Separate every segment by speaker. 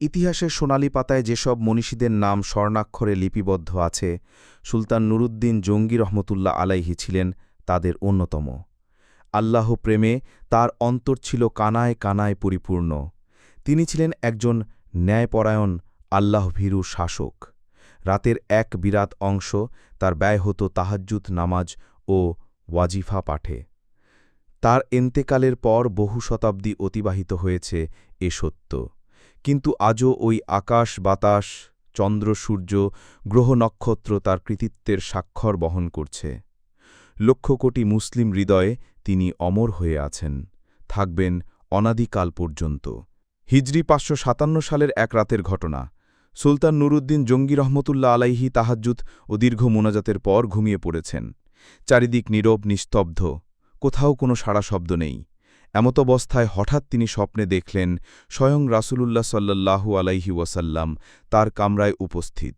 Speaker 1: ইতিহাসের সোনালি পাতায় যেসব মনীষীদের নাম স্বর্ণাক্ষরে লিপিবদ্ধ আছে, সুলতান নুরুদ্দিন জঙ্গি রহমতুল্লাহ আলাইহি ছিলেন তাদের অন্যতম। আল্লাহ প্রেমে তার অন্তর ছিল কানায় কানায় পরিপূর্ণ। তিনি ছিলেন একজন ন্যায়পরায়ণ, আল্লাহভীরু শাসক। রাতের এক বিরাট অংশ তার ব্যয় হতো তাহাজ্জুদ নামাজ ও ওয়াজিফা পাঠে। তার এন্তেকালের পর বহু শতাব্দী অতিবাহিত হয়েছে এ সত্য। কিন্তু আজও ওই আকাশ, বাতাস, চন্দ্র, সূর্য, গ্রহ নক্ষত্র তার কৃতিত্বের স্বাক্ষর বহন করছে। লক্ষ কোটি মুসলিম হৃদয়ে তিনি অমর হয়ে আছেন, থাকবেন অনাদিকাল পর্যন্ত। হিজরি পাঁচশো সাতান্ন সালের এক রাতের ঘটনা। সুলতান নুরুদ্দিন জঙ্গি রহমতুল্লাহ আলাইহি তাহাজ্জুদ ও দীর্ঘ মোনাজাতের পর ঘুমিয়ে পড়েছেন। চারিদিক নীরব, নিস্তব্ধ। কোথাও কোনো সাড়া শব্দ নেই। এমত অবস্থায় হঠাৎ তিনি স্বপ্নে দেখলেন স্বয়ং রাসূলুল্লাহ সাল্লাল্লাহু আলাইহি ওয়াসাল্লাম তার কামরায় উপস্থিত।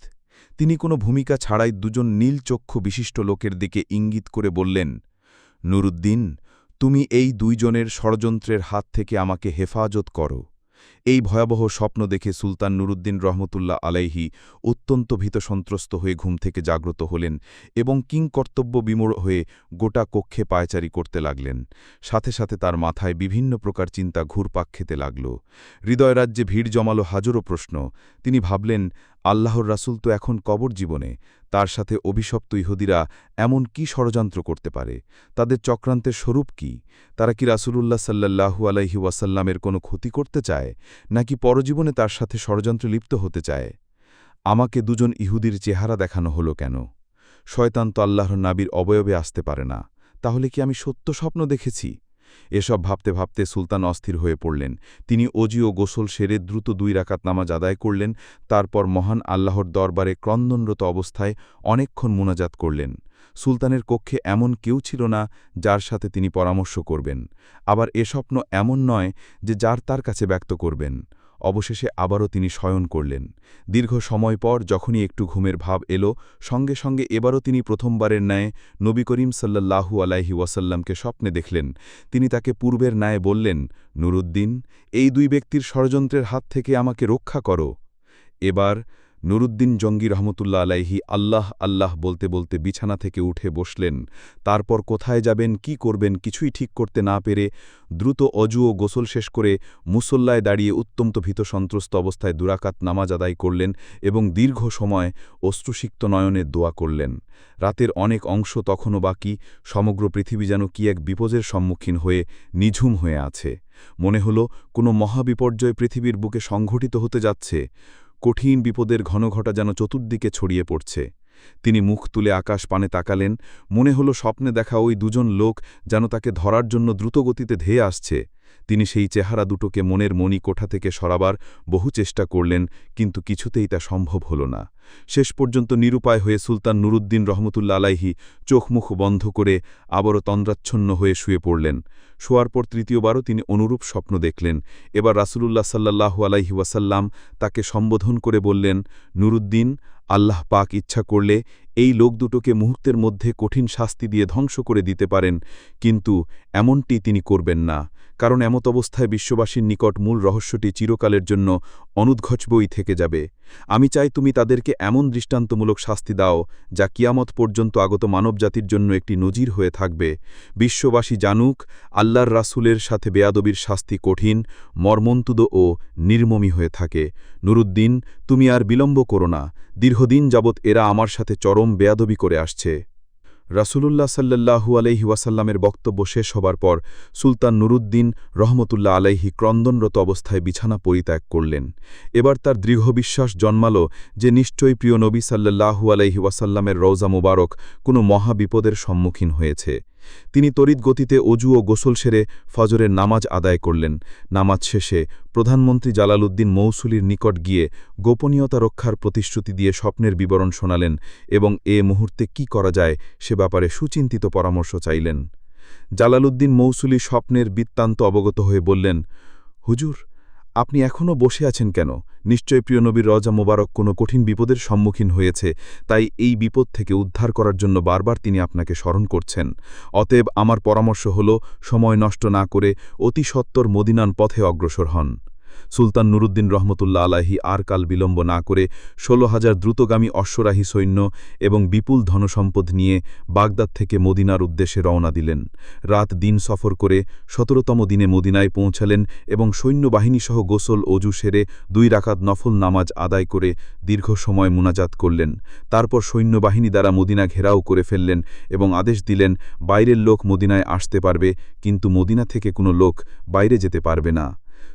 Speaker 1: তিনি কোনো ভূমিকা ছাড়াই দুজন নীল চক্ষু বিশিষ্ট লোকের দিকে ইঙ্গিত করে বললেন, নুরুদ্দিন, তুমি এই দুইজনের ষড়যন্ত্রের হাত থেকে আমাকে হেফাজত করো। এই ভয়াবহ স্বপ্ন দেখে সুলতান নুরুদ্দিন রহমতুল্লাহ আলাইহি অত্যন্ত ভীত সন্ত্রস্ত হয়ে ঘুম থেকে জাগ্রত হলেন এবং কিংকর্তব্য বিমূঢ় হয়ে গোটা কক্ষে পায়চারি করতে লাগলেন। সাথে সাথে তার মাথায় বিভিন্ন প্রকার চিন্তা ঘুরপাক খেতে লাগল। হৃদয়রাজ্যে ভিড় জমালো হাজারো প্রশ্ন। তিনি ভাবলেন, আল্লাহর রাসুল তো এখন কবর জীবনে। তার সাথে অভিশপ্ত ইহুদিরা এমন কি ষড়যন্ত্র করতে পারে? তাদের চক্রান্তের স্বরূপ কি? তারা কি রাসূলুল্লাহ সাল্লাহু আলাইহি ওয়াসাল্লামের কোনো ক্ষতি করতে চায়? নাকি পরজীবনে তার সাথে ষড়যন্ত্রে লিপ্ত হতে চায়? আমাকে দুজন ইহুদির চেহারা দেখানো হলো কেন? শয়তান তো আল্লাহর নাবির অবয়বে আসতে পারে না। তাহলে কি আমি সত্য স্বপ্ন দেখেছি? এসব ভাবতে ভাবতে সুলতান অস্থির হয়ে পড়লেন। তিনি অজি ও গোসল সেরে দ্রুত দুই রাকাত নামাজ আদায় করলেন, তারপর মহান আল্লাহর দরবারে ক্রন্দনরত অবস্থায় অনেকক্ষণ মোনাজাত করলেন। সুলতানের কক্ষে এমন কেউ ছিল না যার সাথে তিনি পরামর্শ করবেন। আবার এ স্বপ্ন এমন নয় যে যার তার কাছে ব্যক্ত করবেন। অবশেষে আবারও তিনি শয়ন করলেন। দীর্ঘ সময় পর যখনই একটু ঘুমের ভাব এলো, সঙ্গে সঙ্গে এবারও তিনি প্রথমবারের ন্যায় নবী করিম সাল্লাহু আলাইহি ওয়াসাল্লামকে স্বপ্নে দেখলেন। তিনি তাকে পূর্বের ন্যায় বললেন, নুরুদ্দিন, এই দুই ব্যক্তির ষড়যন্ত্রের হাত থেকে আমাকে রক্ষা করো। এবার নুরুদ্দিন জঙ্গি রহমতুল্লাহ আলাইহি আল্লাহ আল্লাহ বলতে বলতে বিছানা থেকে উঠে বসলেন। তারপর কোথায় যাবেন, কি করবেন কিছুই ঠিক করতে না পেরে দ্রুত অজু ও গোসল শেষ করে মুসল্লায় দাঁড়িয়ে উত্তন্ত ভীত সন্ত্রস্ত অবস্থায় দুরাকাত নামাজ আদায় করলেন এবং দীর্ঘ সময় অশ্রুসিক্ত নয়নের দোয়া করলেন। রাতের অনেক অংশ তখনও বাকি, সমগ্র পৃথিবী যেন কি এক বিপদের সম্মুখীন হয়ে নিঝুম হয়ে আছে। মনে হল কোনো মহাবিপর্যয় পৃথিবীর বুকে সংঘটিত হতে যাচ্ছে। কঠিন বিপদের ঘনঘটা যেন চতুর্দিকে ছড়িয়ে পড়ছে। তিনি মুখ তুলে আকাশ পানে তাকালেন, মনে হল স্বপ্নে দেখা ওই দুজন লোক যেন তাকে ধরার জন্য দ্রুতগতিতে ধেয়ে আসছে। তিনি সেই চেহারা দুটোকে মনের মণি কোঠা থেকে সরাবার বহু চেষ্টা করলেন, কিন্তু কিছুতেই তা সম্ভব হল না। শেষ পর্যন্ত নিরুপায় হয়ে সুলতান নুরুদ্দিন রহমতুল্লা আলাইহি চোখমুখ বন্ধ করে আবারও তন্দ্রাচ্ছন্ন হয়ে শুয়ে পড়লেন। শোয়ার পর তৃতীয়বারও তিনি অনুরূপ স্বপ্ন দেখলেন। এবার রাসুলুল্লাহ সাল্লাহু আলাইহি ওয়াসাল্লাম তাকে সম্বোধন করে বললেন, নুরুদ্দিন, আল্লাহ পাক ইচ্ছা করলে এই লোক দুটোকে মুহূর্তের মধ্যে কঠিন শাস্তি দিয়ে ধ্বংস করে দিতে পারেন, কিন্তু এমনটি তিনি করবেন না। কারণ এমত অবস্থায় বিশ্ববাসীর নিকট মূল রহস্যটি চিরকালের জন্য অনুদ্ঘচবই থেকে যাবে। আমি চাই তুমি তাদেরকে এমন দৃষ্টান্তমূলক শাস্তি দাও, যা কিয়ামত পর্যন্ত আগত মানবজাতির জন্য একটি নজির হয়ে থাকবে। বিশ্ববাসী জানুক, আল্লাহর রাসুলের সাথে বেয়াদবির শাস্তি কঠিন, মর্মন্তুদ ও নির্মমী হয়ে থাকে। নুরুদ্দিন, তুমি আর বিলম্ব করো না। দীর্ঘদিন যাবৎ এরা আমার সাথে চরম বেয়াদবি করে আসছে। রাসূলুল্লাহ সাল্লাহু আলহি ওয়াসাল্লামের বক্তব্য শেষ হবার পর সুলতান নুরুদ্দিন রহমতুল্লাহ আলাইহি ক্রন্দনরত অবস্থায় বিছানা পরিত্যাগ করলেন। এবার তার দৃঢ় বিশ্বাস জন্মাল যে নিশ্চয়ই প্রিয় নবী সাল্লাহু আলহি ওয়াসাল্লামের রৌজা মুবারক কোনো মহাবিপদের সম্মুখীন হয়েছে। তিনি তড়িৎ গতিতে অজু ও গোসল সেরে ফজরের নামাজ আদায় করলেন। নামাজ শেষে প্রধানমন্ত্রী জালালউদ্দিন মৌসুলির নিকট গিয়ে গোপনীয়তা রক্ষার প্রতিশ্রুতি দিয়ে স্বপ্নের বিবরণ শোনালেন এবং এ মুহূর্তে কি করা যায় সে ব্যাপারে সুচিন্তিত পরামর্শ চাইলেন। জালালউদ্দিন মৌসুলি স্বপ্নের বৃত্তান্ত অবগত হয়ে বললেন, হুজুর আপনি এখনও বসে আছেন কেন? নিশ্চয় প্রিয় নবীর রজা মোবারক কোনো কঠিন বিপদের সম্মুখীন হয়েছে, তাই এই বিপদ থেকে উদ্ধার করার জন্য বারবার তিনি আপনাকে স্মরণ করছেন। অতএব আমার পরামর্শ হল, সময় নষ্ট না করে অতি সত্তর মদিনান পথে অগ্রসর হন।
Speaker 2: সুলতান নুরুদ্দিন রহমতুল্লাহ আলাহি আর কাল বিলম্ব না করে ষোলো হাজার দ্রুতগামী অশ্বরাহী সৈন্য এবং বিপুল ধনসম্পদ নিয়ে বাগদাদ থেকে মদিনার উদ্দেশ্যে রওনা দিলেন। রাত দিন সফর করে সতেরোতম দিনে মদিনায় পৌঁছালেন এবং সৈন্যবাহিনীসহ গোসল অজু সেরে দুই রাকাত নফল নামাজ আদায় করে দীর্ঘ সময় মুনাজাত করলেন। তারপর সৈন্যবাহিনী দ্বারা মদিনা ঘেরাও করে ফেললেন এবং আদেশ দিলেন, বাইরের লোক মদিনায় আসতে পারবে, কিন্তু মদিনা থেকে কোনো লোক বাইরে যেতে পারবে না।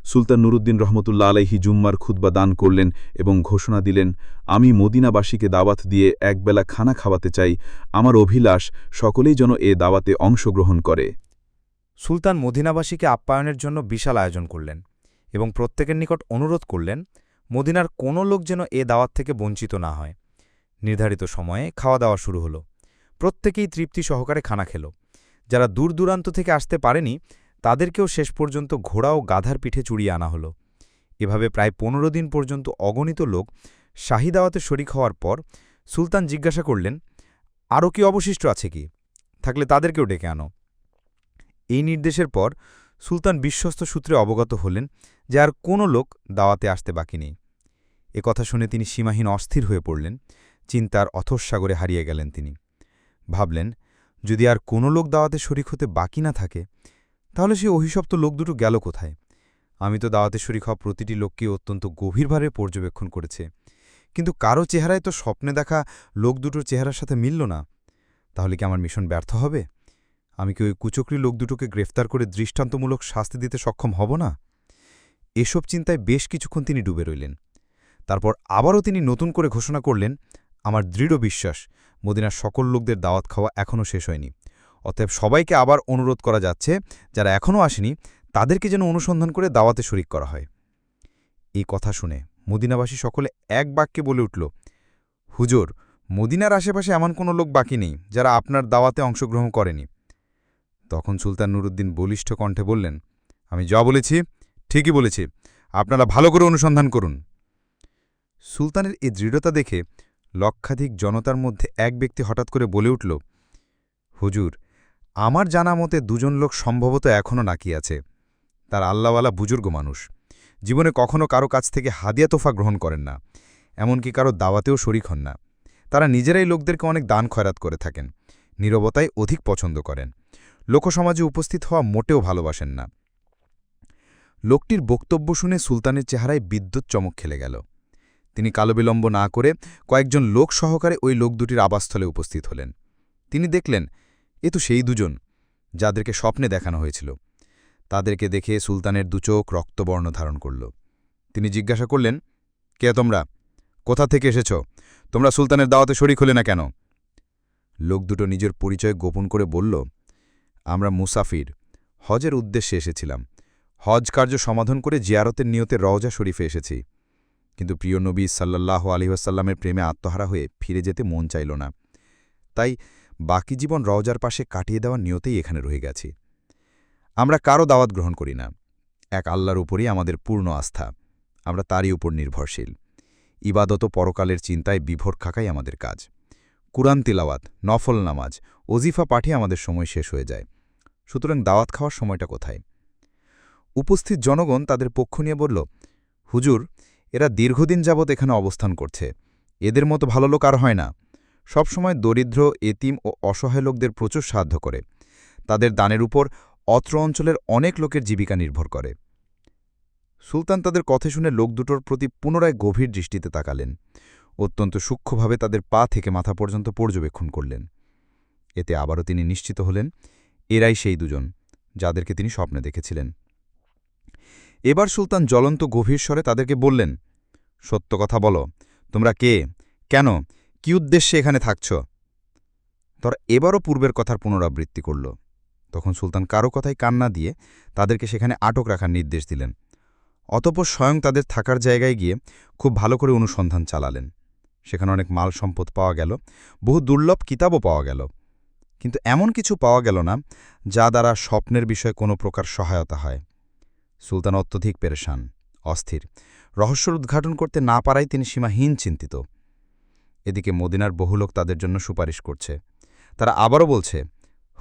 Speaker 2: সুলতান নুরুদ্দিন রহমতুল্লাহ আলাইহি জুম্মার খুতবা দান করলেন এবং ঘোষণা দিলেন, আমি মদিনাবাসীকে দাওয়াত দিয়ে একবেলা খানা খাওয়াতে চাই। আমার অভিলাষ সকলেই যেন এ দাওয়াতে অংশগ্রহণ করে।
Speaker 3: সুলতান মদিনাবাসীকে আপ্যায়নের জন্য বিশাল আয়োজন করলেন এবং প্রত্যেকের নিকট অনুরোধ করলেন, মদিনার কোনো লোক যেন এ দাওয়াত থেকে বঞ্চিত না হয়। নির্ধারিত সময়ে খাওয়া দাওয়া শুরু হলো। প্রত্যেকেই তৃপ্তি সহকারে খানা খেল। যারা দূর দূরান্ত থেকে আসতে পারেনি তাদেরকেও শেষ পর্যন্ত ঘোড়া ও গাধার পিঠে চুড়িয়ে আনা হলো। এভাবে প্রায় পনেরো দিন পর্যন্ত অগণিত লোক শাহী দাওয়াতে শরিক হওয়ার পর সুলতান জিজ্ঞাসা করলেন আরও কি অবশিষ্ট আছে কি? থাকলে তাদেরকেও ডেকে আনো। এই নির্দেশের পর সুলতান বিশ্বস্ত সূত্রে অবগত হলেন যে আর কোনো লোক দাওয়াতে আসতে বাকি নেই। এ কথা শুনে তিনি সীমাহীন অস্থির হয়ে পড়লেন, চিন্তার অথস্সাগরে হারিয়ে গেলেন তিনি। ভাবলেন, যদি আর কোনো লোক দাওয়াতে শরিক হতে বাকি না থাকে তাহলে সে অভিশপ্ত লোক দুটো গেল কোথায়? আমি তো দাওয়াতে শরিক হওয়া প্রতিটি লোককে অত্যন্ত গভীরভাবে পর্যবেক্ষণ করেছে। কিন্তু কারও চেহারায় তো স্বপ্নে দেখা লোক দুটোর চেহারার সাথে মিলল না। তাহলে কি আমার মিশন ব্যর্থ হবে? আমি কি ওই কুচক্রি লোক দুটোকে গ্রেফতার করে দৃষ্টান্তমূলক শাস্তি দিতে সক্ষম হব না? এসব চিন্তায় বেশ কিছুক্ষণ তিনি ডুবে রইলেন। তারপর আবারও তিনি নতুন করে ঘোষণা করলেন, আমার দৃঢ় বিশ্বাস, মদিনার সকল লোকদের দাওয়াত খাওয়া এখনও শেষ হয়নি। অতএব সবাইকে আবার অনুরোধ করা যাচ্ছে, যারা এখনও আসেনি, তাদেরকে যেন অনুসন্ধান করে দাওয়াতে শরিক করা হয়। এই কথা শুনে মদিনাবাসী সকলে এক বাক্যে বলে উঠল, হুজুর, মদিনার আশেপাশে এমন কোনো লোক বাকি নেই, যারা আপনার দাওয়াতে অংশগ্রহণ করেনি। তখন সুলতান নুরুদ্দিন বলিষ্ঠ কণ্ঠে বললেন, আমি যা বলেছি, ঠিকই বলেছি, আপনারা ভালো করে অনুসন্ধান করুন। সুলতানের এই দৃঢ়তা দেখে লক্ষাধিক জনতার মধ্যে এক ব্যক্তি হঠাৎ করে বলে উঠল, হুজুর আমার জানা মতে দুজন লোক সম্ভবত এখনও নাকি আছে। তার আল্লাহওয়ালা বুজুর্গ মানুষ। জীবনে কখনো কারও কাছ থেকে হাদিয়া তোফা গ্রহণ করেন না, এমনকি কারও দাওয়াতেও শরিক হন না। তারা নিজেরাই লোকদেরকে অনেক দান খয়রাত করে থাকেন, নীরবতায় অধিক পছন্দ করেন। লোকসমাজে উপস্থিত হওয়া মোটেও ভালোবাসেন না। লোকটির বক্তব্য শুনে সুলতানের চেহারায় বিদ্যুৎ চমক খেলে গেল। তিনি কালবিলম্ব না করে কয়েকজন লোক সহকারে ওই লোক দুটির আবাসস্থলে উপস্থিত হলেন। তিনি দেখলেন এ তো সেই দুজন যাদেরকে স্বপ্নে দেখানো হয়েছিল। তাদেরকে দেখে সুলতানের দুচোখ রক্তবর্ণ ধারণ করল। তিনি জিজ্ঞাসা করলেন, কে তোমরা? কোথা থেকে এসেছ? তোমরা সুলতানের দাওয়াতে শরিক হলে না কেন? লোক দুটো নিজের পরিচয় গোপন করে বলল, আমরা মুসাফির। হজের উদ্দেশ্যে এসেছিলাম। হজ কার্য সমাধান করে জিয়ারতের নিয়তে রওজা শরীফে এসেছি। কিন্তু প্রিয় নবী সাল্লাহ আলহিহাসাল্লামের প্রেমে আত্মহারা হয়ে ফিরে যেতে মন চাইল না। তাই বাকি জীবন রওজার পাশে কাটিয়ে দেওয়ার নিয়তেই এখানে রয়ে গেছি। আমরা কারও দাওয়াত গ্রহণ করি না। এক আল্লাহর উপরই আমাদের পূর্ণ আস্থা। আমরা তারই উপর নির্ভরশীল। ইবাদত পরকালের চিন্তায় বিভোর খাকাই আমাদের কাজ। কুরআন তিলাওয়াত, নফল নামাজ, ওজিফা পাঠে আমাদের সময় শেষ হয়ে যায়। সুতরাং দাওয়াত খাওয়ার সময়টা কোথায়? উপস্থিত জনগণ তাদের পক্ষ নিয়ে বলল, হুজুর, এরা দীর্ঘদিন যাবৎ এখানে অবস্থান করছে। এদের মতো ভালো লোক আর হয় না। সবসময় দরিদ্র, এতিম ও অসহায় লোকদের প্রচুর সাহায্য করে। তাদের দানের উপর অত্র অঞ্চলের অনেক লোকের জীবিকা নির্ভর করে। সুলতান তাদের কথা শুনে লোক দুটোর প্রতি পুনরায় গভীর দৃষ্টিতে তাকালেন। অত্যন্ত সূক্ষ্মভাবে তাদের পা থেকে মাথা পর্যন্ত পর্যবেক্ষণ করলেন। এতে আবারও তিনি নিশ্চিত হলেন, এরাই সেই দুজন, যাদেরকে তিনি স্বপ্নে দেখেছিলেন। এবার সুলতান জ্বলন্ত গভীর স্বরে তাদেরকে বললেন, সত্য কথা বলো, তোমরা কে? কেন? কি উদ্দেশ্যে এখানে থাকছ? তারা এবারও পূর্বের কথার পুনরাবৃত্তি করল। তখন সুলতান কারও কথায় কান্না দিয়ে তাদেরকে সেখানে আটক রাখার নির্দেশ দিলেন। অতপর স্বয়ং তাদের থাকার জায়গায় গিয়ে খুব ভালো করে অনুসন্ধান চালালেন। সেখানে অনেক মাল সম্পদ পাওয়া গেল, বহু দুর্লভ কিতাবও পাওয়া গেল। কিন্তু এমন কিছু পাওয়া গেল না, যা দ্বারা স্বপ্নের বিষয়ে কোনো প্রকার সহায়তা হয়। সুলতান অত্যধিক পেরেশান, অস্থির। রহস্যর উদ্ঘাটন করতে না পারাই তিনি সীমাহীন চিন্তিত। এদিকে মদিনার বহু লোক তাদের জন্য সুপারিশ করছে। তারা আবারও বলছে,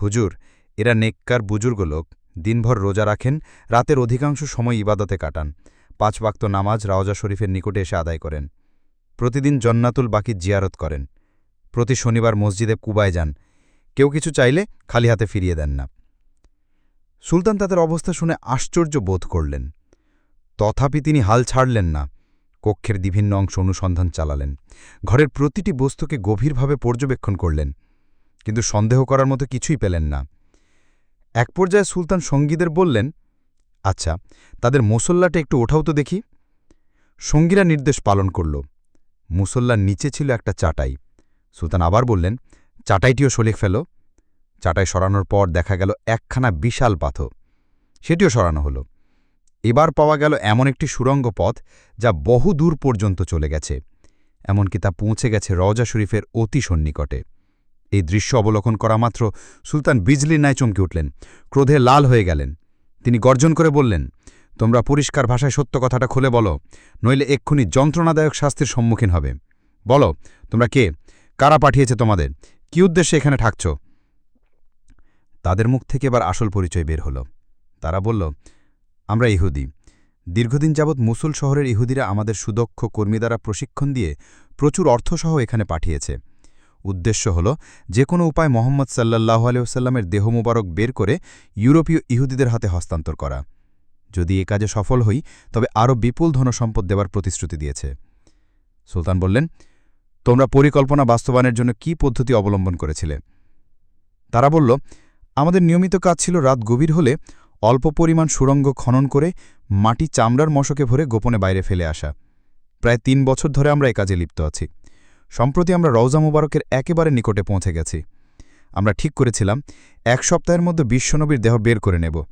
Speaker 3: হুজুর, এরা নেককার বুজুর্গ লোক। দিনভর রোজা রাখেন, রাতের অধিকাংশ সময় ইবাদতে কাটান। পাঁচ বাক্ত নামাজ রাওজা শরীফের নিকটে এসে আদায় করেন। প্রতিদিন জন্নাতুল বাকি জিয়ারত করেন। প্রতি শনিবার মসজিদে কুবায় যান। কেউ কিছু চাইলে খালি হাতে ফিরিয়ে দেন না। সুলতান তাদের অবস্থা শুনে আশ্চর্য বোধ করলেন। তথাপি তিনি হাল ছাড়লেন না। কক্ষের বিভিন্ন অংশ অনুসন্ধান চালালেন। ঘরের প্রতিটি বস্তুকে গভীরভাবে পর্যবেক্ষণ করলেন, কিন্তু সন্দেহ করার মতো কিছুই পেলেন না। এক পর্যায়ে সুলতান সঙ্গীদের বললেন আচ্ছা তাদের মুসল্লাটা একটু ওঠাও তো দেখি। সঙ্গীরা নির্দেশ পালন করল। মুসল্লার নিচে ছিল একটা চাটাই। সুলতান আবার বললেন, চাটাইটিও সলিক ফেল। চাটাই সরানোর পর দেখা গেল একখানা বিশাল পাথর। সেটিও সরানো হলো। এবার পাওয়া গেল এমন একটি সুরঙ্গ পথ যা বহু দূর পর্যন্ত চলে গেছে, এমনকি তা পৌঁছে গেছে রওজা শরীফের অতি সন্নিকটে। এই দৃশ্য অবলোকন করা মাত্র সুলতান বিজলির ন্যায় চমকে উঠলেন, ক্রোধে লাল হয়ে গেলেন। তিনি গর্জন করে বললেন, তোমরা পরিষ্কার ভাষায় সত্য কথাটা খুলে বলো, নইলে এক্ষুনি যন্ত্রণাদায়ক শাস্তির সম্মুখীন হবে। বলো, তোমরা কে? কারা পাঠিয়েছে তোমাদের? কি উদ্দেশ্যে এখানে থাকছ তাদের মুখ থেকে এবার আসল পরিচয় বের হলো। তারা বলল আমরা ইহুদি। দীর্ঘদিন যাবৎ মুসুল শহরের ইহুদিরা আমাদের সুদক্ষ কর্মী দ্বারা প্রশিক্ষণ দিয়ে প্রচুর অর্থসহ এখানে পাঠিয়েছে। উদ্দেশ্য হল, যে কোনো উপায় মোহাম্মদ সাল্লাহ আলিয়াল্লামের দেহ মুবারক বের করে ইউরোপীয় ইহুদিদের হাতে হস্তান্তর করা। যদি এ কাজে সফল হই, তবে আরও বিপুল ধনসম্পদ দেওয়ার প্রতিশ্রুতি দিয়েছে। সুলতান বললেন, তোমরা পরিকল্পনা বাস্তবায়নের জন্য কি পদ্ধতি অবলম্বন করেছিলে? তারা বলল, আমাদের নিয়মিত কাজ ছিল রাত গভীর হলে অল্প পরিমাণ সুরঙ্গ খনন করে মাটি চামড়ার মশকে ভরে গোপনে বাইরে ফেলে আসা। প্রায় তিন বছর ধরে আমরা এ কাজে লিপ্ত আছি। সম্প্রতি আমরা রওজা মুবারকের একেবারে নিকটে পৌঁছে গেছি। আমরা ঠিক করেছিলাম, এক সপ্তাহের মধ্যে বিশ্বনবীর দেহ বের করে নেব।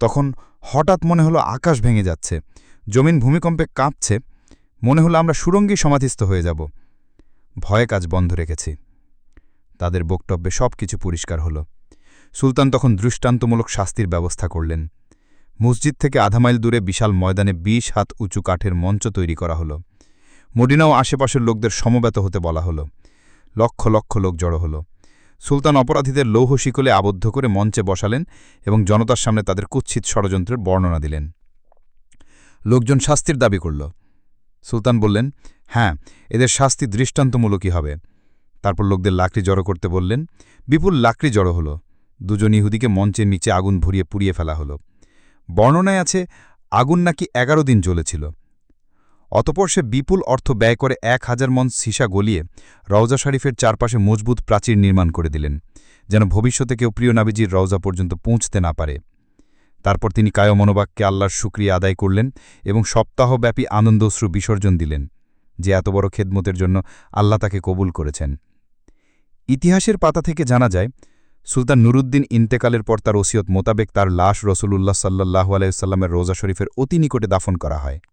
Speaker 3: তখন হঠাৎ মনে হলো আকাশ ভেঙে যাচ্ছে, জমিন ভূমিকম্পে কাঁপছে, মনে হলো আমরা সুরঙ্গী সমাধিস্থ হয়ে যাব। ভয়ে কাজ বন্ধ রেখেছি। তাদের বক্তব্যে সব কিছু পরিষ্কার হলো। সুলতান তখন দৃষ্টান্তমূলক শাস্তির ব্যবস্থা করলেন। মসজিদ থেকে আধা মাইল দূরে বিশাল ময়দানে ২০ হাত উঁচু কাঠের মঞ্চ তৈরি করা হলো। মদিনা ও আশেপাশের লোকদের সমবেত হতে বলা হলো। লক্ষ লক্ষ লোক জড়ো হলো। সুলতান অপরাধীদের লৌহ শিকলে আবদ্ধ করে মঞ্চে বসালেন এবং জনতার সামনে তাদের কুৎসিত ষড়যন্ত্রের বর্ণনা দিলেন। লোকজন শাস্তির দাবি করল। সুলতান বললেন হ্যাঁ এদের শাস্তি দৃষ্টান্তমূলকই হবে। তারপর লোকদের লাকড়ি জড়ো করতে বললেন, বিপুল লাকড়ি জড়ো হলো। দুজন ইহুদিকে মঞ্চের নিচে আগুন ভরিয়ে পুড়িয়ে ফেলা হলো। বর্ণনায় আছে, আগুন নাকি এগারো দিন জ্বলেছিল। অতপর সে বিপুল অর্থ ব্যয় করে এক হাজার মন সিসা গলিয়ে রওজা শরীফের চারপাশে মজবুত প্রাচীর নির্মাণ করে দিলেন, যেন ভবিষ্যতে কেউ প্রিয় নাবিজির রওজা পর্যন্ত পৌঁছতে না পারে। তারপর তিনি কায় মনোবাক্যে আল্লাহর শুক্রিয়া আদায় করলেন এবং সপ্তাহব্যাপী আনন্দশ্রু বিসর্জন দিলেন, যে এত বড় খেদমতের জন্য আল্লাহ তাকে কবুল করেছেন। ইতিহাসের পাতা থেকে জানা যায় সুলতান নুরুদ্দিন ইন্তেকালের পর তার ওসিয়ত মোতাবেক তার লাশ রসুলুল্লাহ সাল্লাহ আলাইসাল্লামের রোজা শরীফের অতি নিকটে দাফন করা হয়।